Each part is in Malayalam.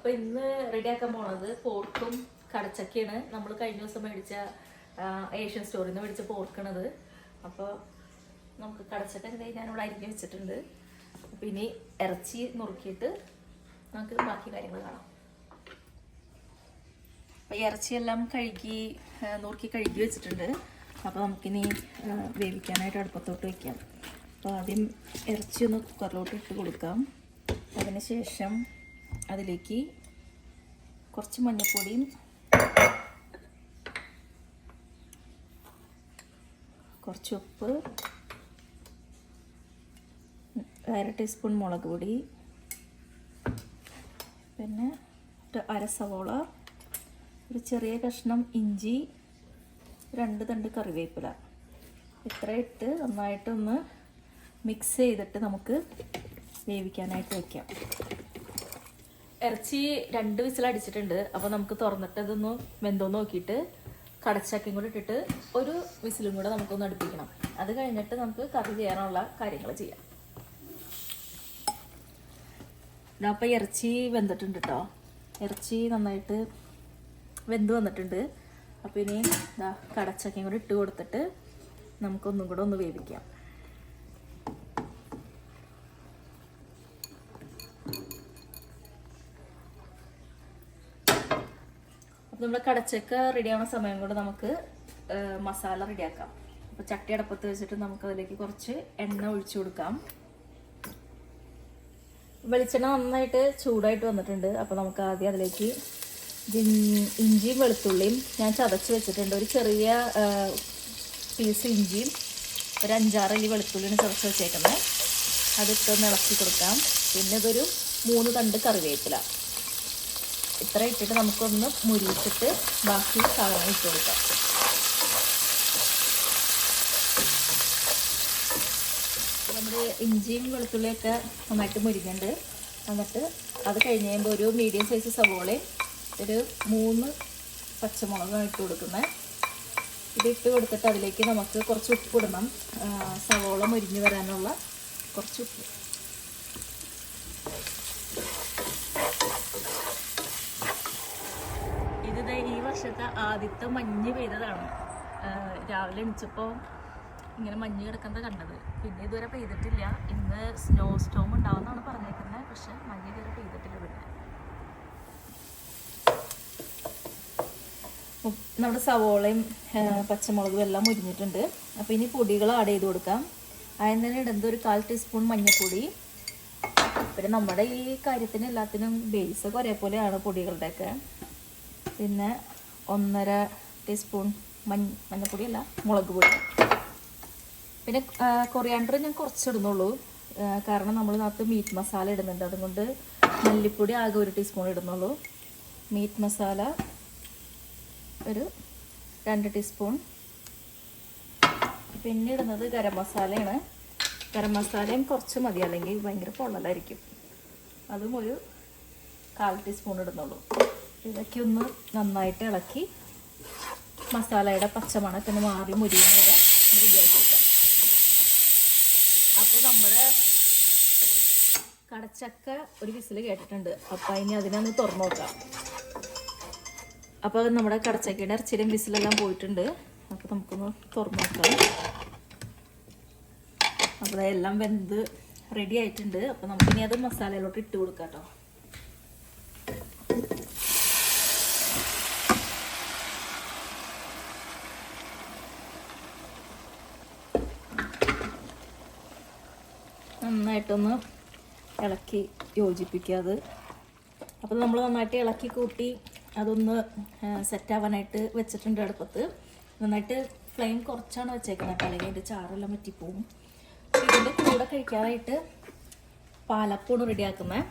അപ്പൊ ഇന്ന് റെഡിയാക്കാൻ പോണത് പോർക്കും കടച്ചക്കയാണ്. നമ്മൾ കഴിഞ്ഞ ദിവസം മേടിച്ച ഏഷ്യൻ സ്റ്റോറിൽ നിന്ന് മേടിച്ച പോർക്കണത്. അപ്പോൾ നമുക്ക് കടച്ചക്ക ഞാനിവിടെ അരിഞ്ഞ് വെച്ചിട്ടുണ്ട്. അപ്പൊ ഇനി ഇറച്ചി നുറുക്കിയിട്ട് നമുക്ക് ബാക്കി കാര്യങ്ങൾ കാണാം. അപ്പം ഇറച്ചിയെല്ലാം കഴുകി നുറുക്കി കഴുകി വെച്ചിട്ടുണ്ട്. അപ്പോൾ നമുക്കിനി വേവിക്കാനായിട്ട് അടുപ്പത്തോട്ട് വയ്ക്കാം അപ്പോൾ ആദ്യം ഇറച്ചി ഒന്ന് കുക്കറിലോട്ട് ഇട്ട് കൊടുക്കാം. അതിന് ശേഷം അതിലേക്ക് കുറച്ച് മഞ്ഞൾപ്പൊടിയും കുറച്ച് ഉപ്പ് അര ടീസ്പൂൺ മുളക് പൊടി പിന്നെ ഒരു അര സവോള ഒരു ചെറിയ കഷ്ണം ഇഞ്ചി രണ്ട് തണ്ട് കറിവേപ്പില. ഇത്ര ഇട്ട് നന്നായിട്ടൊന്ന് മിക്സ് ചെയ്തിട്ട് നമുക്ക് വേവിക്കാനായിട്ട് വയ്ക്കാം ഇറച്ചി രണ്ട് വിസിൽ അടിച്ചിട്ടുണ്ട്. അപ്പോൾ നമുക്ക് തുറന്നിട്ട് ഇതൊന്ന് വെന്തോന്ന് നോക്കിയിട്ട് കടച്ചക്കയും കൂടെ ഇട്ടിട്ട് ഒരു വിസിലും കൂടെ നമുക്കൊന്ന് അടുപ്പിക്കണം. അത് കഴിഞ്ഞിട്ട് നമുക്ക് കറി ചെയ്യാനുള്ള കാര്യങ്ങൾ ചെയ്യാം. ഇതാ അപ്പോൾ ഇറച്ചി വെന്തിട്ടുണ്ട് കേട്ടോ ഇറച്ചി നന്നായിട്ട് വെന്ത് വന്നിട്ടുണ്ട്. അപ്പോൾ ഇനി ഇതാ കടച്ചക്കയും കൂടെ ഇട്ട് കൊടുത്തിട്ട് നമുക്കൊന്നും കൂടെ ഒന്ന് വേവിക്കാം. നമ്മുടെ കടച്ചക്ക റെഡിയാവുന്ന സമയം കൊണ്ട് നമുക്ക് മസാല റെഡിയാക്കാം അപ്പോൾ ചട്ടി അടപ്പത്ത് വെച്ചിട്ട് നമുക്ക് അതിലേക്ക് കുറച്ച് എണ്ണ ഒഴിച്ചു കൊടുക്കാം. വെളിച്ചെണ്ണ നന്നായിട്ട് ചൂടായിട്ട് വന്നിട്ടുണ്ട്. അപ്പൊ നമുക്ക് ആദ്യം അതിലേക്ക് ഇഞ്ചിയും വെളുത്തുള്ളിയും ഞാൻ ചതച്ച് വെച്ചിട്ടുണ്ട്. ഒരു ചെറിയ പീസ് ഇഞ്ചിയും ഒരു അഞ്ചാറ് അല്ലി വെളുത്തുള്ളിയാണ് ചതച്ച് വെച്ചേക്കുന്നത്. അതിട്ടൊന്ന് ഇളക്കി കൊടുക്കാം. പിന്നെ ഇതൊരു മൂന്ന് തണ്ട് കറിവേപ്പില. ഇത്ര ഇട്ടിട്ട് നമുക്കൊന്ന് മുരിച്ചിട്ട് ബാക്കി സാധനം ഇട്ട് കൊടുക്കാം. നമ്മുടെ ഇഞ്ചിയും വെളുത്തുള്ളിയൊക്കെ നന്നായിട്ട് മുരിഞ്ഞിട്ടുണ്ട്. എന്നിട്ട് അത് കഴിഞ്ഞ് കഴിയുമ്പോൾ ഒരു മീഡിയം സൈസ് സവോളയും ഒരു മൂന്ന് പച്ചമുളകും ഇട്ട് കൊടുക്കുന്നത്. ഇത് ഇട്ട് കൊടുത്തിട്ട് അതിലേക്ക് നമുക്ക് കുറച്ച് ഉപ്പ് ഇടണം. സവോള മുരിഞ്ഞ് വരാനുള്ള കുറച്ച് ഉപ്പ് ഇത് ദേ ഈ വർഷത്തെ ആദ്യത്തെ മഞ്ഞ് പെയ്തതാണ്. രാവിലെ എണിച്ചപ്പോൾ ഇങ്ങനെ മഞ്ഞ് കിടക്കുന്നത് കണ്ടത്. പിന്നെ ഇതുവരെ പെയ്തിട്ടില്ല. ഇന്ന് സ്നോ സ്റ്റോം ഉണ്ടാവുമെന്നാണ് പറഞ്ഞേക്കുന്നത്. പക്ഷെ മഞ്ഞ് ഇതുവരെ പെയ്തിട്ടില്ല ഉപ്പ് നമ്മുടെ സവോളയും പച്ചമുളകും എല്ലാം മുരിഞ്ഞിട്ടുണ്ട്. അപ്പോൾ ഇനി പൊടികൾ ആഡ് ചെയ്ത് കൊടുക്കാം. അതിന് തന്നെ ഇടുന്നത് ഒരു കാൽ ടീസ്പൂൺ മഞ്ഞൾപ്പൊടി. പിന്നെ നമ്മുടെ ഈ കാര്യത്തിന് എല്ലാത്തിനും ബേസ് ഒക്കെ ഒരേപോലെയാണ് പൊടികളുടെയൊക്കെ. പിന്നെ ഒന്നര ടീസ്പൂൺ മഞ്ഞ മഞ്ഞപ്പൊടിയല്ല മുളക് പൊടി. പിന്നെ കൊറിയാണ്ടർ ഞാൻ കുറച്ചിടുന്നുള്ളൂ. കാരണം നമ്മൾ നാത്ത് മീറ്റ് മസാല ഇടുന്നുണ്ട്. അതുകൊണ്ട് മല്ലിപ്പൊടി ആകെ ഒരു ടീസ്പൂൺ ഇടുന്നുള്ളൂ. മീറ്റ് മസാല ഒരു രണ്ട് ടീസ്പൂൺ. പിന്നെ ഇടുന്നത് ഗരം മസാലയാണ്. ഗരം മസാലയും കുറച്ച് മതി. അല്ലെങ്കിൽ ഭയങ്കര പൊള്ളലായിരിക്കും. അതും ഒരു കാൽ ടീസ്പൂൺ ഇടുന്നുള്ളൂ. ഇതൊക്കെ ഒന്ന് നന്നായിട്ട് ഇളക്കി മസാലയുടെ പച്ചമണത്തിന് മാറി റെഡിയാക്കി വെക്കാം. അപ്പോൾ നമ്മുടെ കടച്ചക്ക ഒരു വിസിൽ കേട്ടിട്ടുണ്ട്. അപ്പോൾ ഇനി അതിനൊന്ന് തുറന്നു നോക്കാം. അപ്പോൾ നമ്മുടെ കടച്ചക്കയുടെ ഇറച്ചിയിലും വിസിലെല്ലാം പോയിട്ടുണ്ട്. അപ്പോൾ നമുക്കൊന്ന് തുറന്നു നോക്കാം. അപ്പോൾ എല്ലാം വെന്ത് റെഡി ആയിട്ടുണ്ട്. അപ്പോൾ നമുക്കിനി അത് മസാലയിലോട്ട് ഇട്ട് കൊടുക്കാം കേട്ടോ. നന്നായിട്ടൊന്ന് ഇളക്കി യോജിപ്പിക്കുക അത്. അപ്പോൾ നമ്മൾ നന്നായിട്ട് ഇളക്കി കൂട്ടി അതൊന്ന് സെറ്റാവാനായിട്ട് വെച്ചിട്ടുണ്ട് അടുപ്പത്ത്. നന്നായിട്ട് ഫ്ലെയിം കുറച്ചാണ് വെച്ചേക്കുന്നത് കേട്ടോ. അല്ലെങ്കിൽ അതിന്റെ ചാറെല്ലാം പറ്റിപ്പോവും. ഇതിന്റെ കൂടെ കഴിക്കാനായിട്ട് പാലപ്പൂണ് റെഡിയാക്കുന്നത്.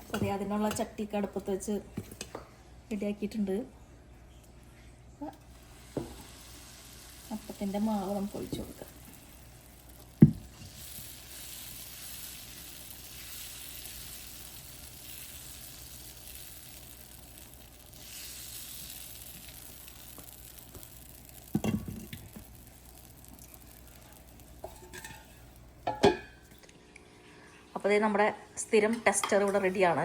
അപ്പോൾ അതെ അതിനുള്ള ചട്ടിക്ക് അടുപ്പത്ത് വെച്ച് റെഡിയാക്കിയിട്ടുണ്ട്. അപ്പത്തിന്റെ മാവ് നമുക്ക് ഒഴിച്ചു കൊടുക്കാം. അപ്പോൾ ഇത് നമ്മുടെ സ്ഥിരം ടെസ്റ്റർ ഇവിടെ റെഡിയാണ്.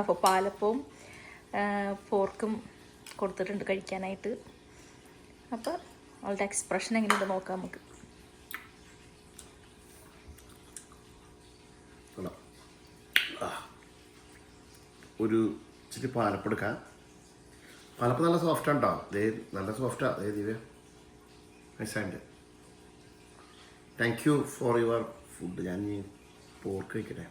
അപ്പോൾ പാലപ്പവും പോർക്കും കൊടുത്തിട്ടുണ്ട് കഴിക്കാനായിട്ട്. അപ്പോൾ അവളുടെ എക്സ്പ്രഷൻ എങ്ങനെയുണ്ട് നോക്കാം നമുക്ക്. ഒരു ഇച്ചിരി പാലപ്പെടുക്കാം പാലപ്പ് നല്ല സോഫ്റ്റ് ഉണ്ടോ ദേ നല്ല സോഫ്റ്റാ ദേ ദിവ്യ. നൈസായിട്ട് thank you for your food ഞാൻ പോർക്ക് കഴിക്കട്ടെ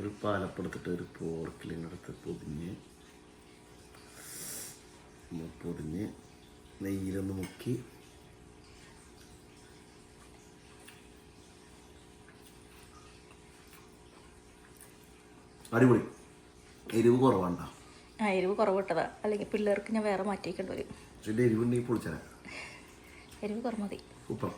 ഒരു പാലപ്പെടുത്തിട്ട് ഒരു പോർക്കിലിങ്ങടുത്ത് പൊതിഞ്ഞ് പൊതിഞ്ഞ് നെയ്യിലൊന്ന് മുക്കി. അടിപൊളി. എരിവ് കുറവാണ്ടോ ആ എരിവ് കുറവിട്ടതാ. അല്ലെങ്കിൽ പിള്ളേർക്ക് ഞാൻ വേറെ മാറ്റിയേക്കേണ്ടി വരും. പക്ഷേ എരിവുണ്ടെങ്കിൽ പൊളിച്ചാൽ എരിവ് കുറവ് മതി. സൂപ്പർ